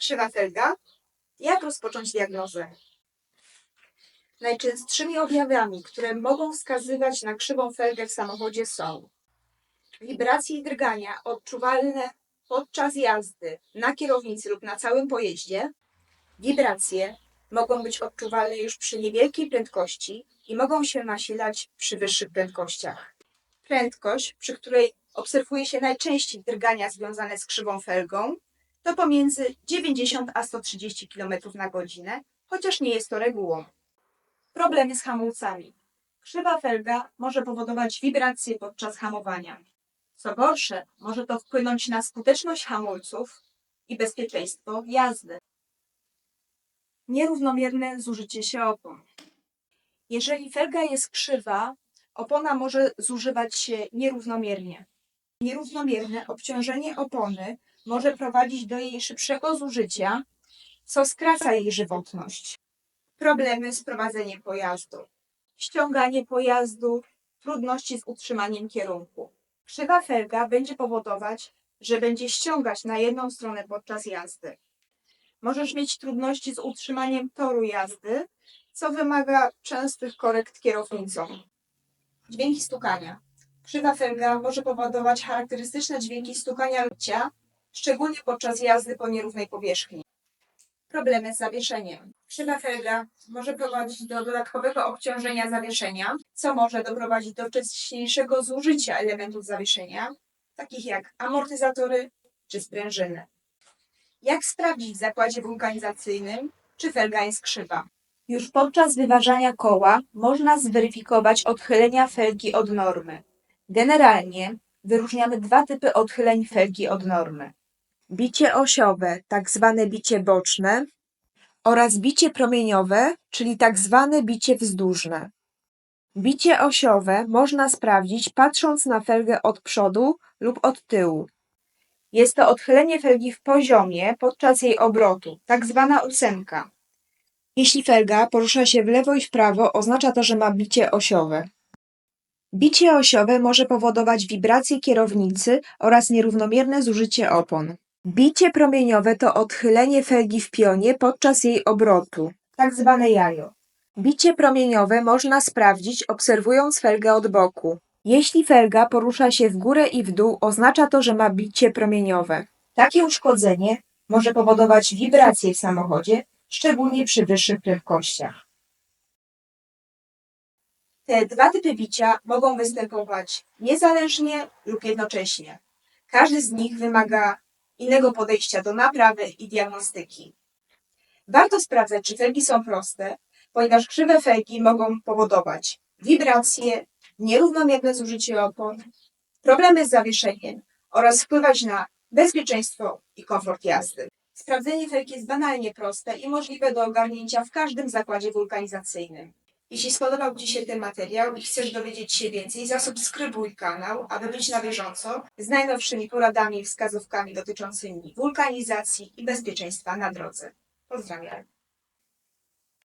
Krzywa felga. Jak rozpocząć diagnozę? Najczęstszymi objawami, które mogą wskazywać na krzywą felgę w samochodzie są wibracje i drgania odczuwalne podczas jazdy na kierownicy lub na całym pojeździe. Wibracje mogą być odczuwalne już przy niewielkiej prędkości i mogą się nasilać przy wyższych prędkościach. Prędkość, przy której obserwuje się najczęściej drgania związane z krzywą felgą, to pomiędzy 90 a 130 km na godzinę, chociaż nie jest to regułą. Problemy z hamulcami. Krzywa felga może powodować wibracje podczas hamowania. Co gorsze, może to wpłynąć na skuteczność hamulców i bezpieczeństwo jazdy. Nierównomierne zużycie się opon. Jeżeli felga jest krzywa, opona może zużywać się nierównomiernie. Nierównomierne obciążenie opony może prowadzić do jej szybszego zużycia, co skraca jej żywotność. Problemy z prowadzeniem pojazdu. Ściąganie pojazdu, trudności z utrzymaniem kierunku. Krzywa felga będzie powodować, że będzie ściągać na jedną stronę podczas jazdy. Możesz mieć trudności z utrzymaniem toru jazdy, co wymaga częstych korekt kierownicą. Dźwięki stukania. Krzywa felga może powodować charakterystyczne dźwięki stukania lubcia, szczególnie podczas jazdy po nierównej powierzchni. Problemy z zawieszeniem. Krzywa felga może prowadzić do dodatkowego obciążenia zawieszenia, co może doprowadzić do wcześniejszego zużycia elementów zawieszenia, takich jak amortyzatory czy sprężyny. Jak sprawdzić w zakładzie wulkanizacyjnym, czy felga jest krzywa? Już podczas wyważania koła można zweryfikować odchylenia felgi od normy. Generalnie wyróżniamy dwa typy odchyleń felgi od normy. Bicie osiowe, tak zwane bicie boczne oraz bicie promieniowe, czyli tak zwane bicie wzdłużne. Bicie osiowe można sprawdzić patrząc na felgę od przodu lub od tyłu. Jest to odchylenie felgi w poziomie podczas jej obrotu, tak zwana ósemka. Jeśli felga porusza się w lewo i w prawo, oznacza to, że ma bicie osiowe. Bicie osiowe może powodować wibracje kierownicy oraz nierównomierne zużycie opon. Bicie promieniowe to odchylenie felgi w pionie podczas jej obrotu, tak zwane jajo. Bicie promieniowe można sprawdzić obserwując felgę od boku. Jeśli felga porusza się w górę i w dół, oznacza to, że ma bicie promieniowe. Takie uszkodzenie może powodować wibracje w samochodzie, szczególnie przy wyższych prędkościach. Te dwa typy bicia mogą występować niezależnie lub jednocześnie. Każdy z nich wymaga innego podejścia do naprawy i diagnostyki. Warto sprawdzać, czy felgi są proste, ponieważ krzywe felgi mogą powodować wibracje, nierównomierne zużycie opon, problemy z zawieszeniem oraz wpływać na bezpieczeństwo i komfort jazdy. Sprawdzenie felgi jest banalnie proste i możliwe do ogarnięcia w każdym zakładzie wulkanizacyjnym. Jeśli spodobał Ci się ten materiał i chcesz dowiedzieć się więcej, zasubskrybuj kanał, aby być na bieżąco z najnowszymi poradami i wskazówkami dotyczącymi wulkanizacji i bezpieczeństwa na drodze. Pozdrawiam.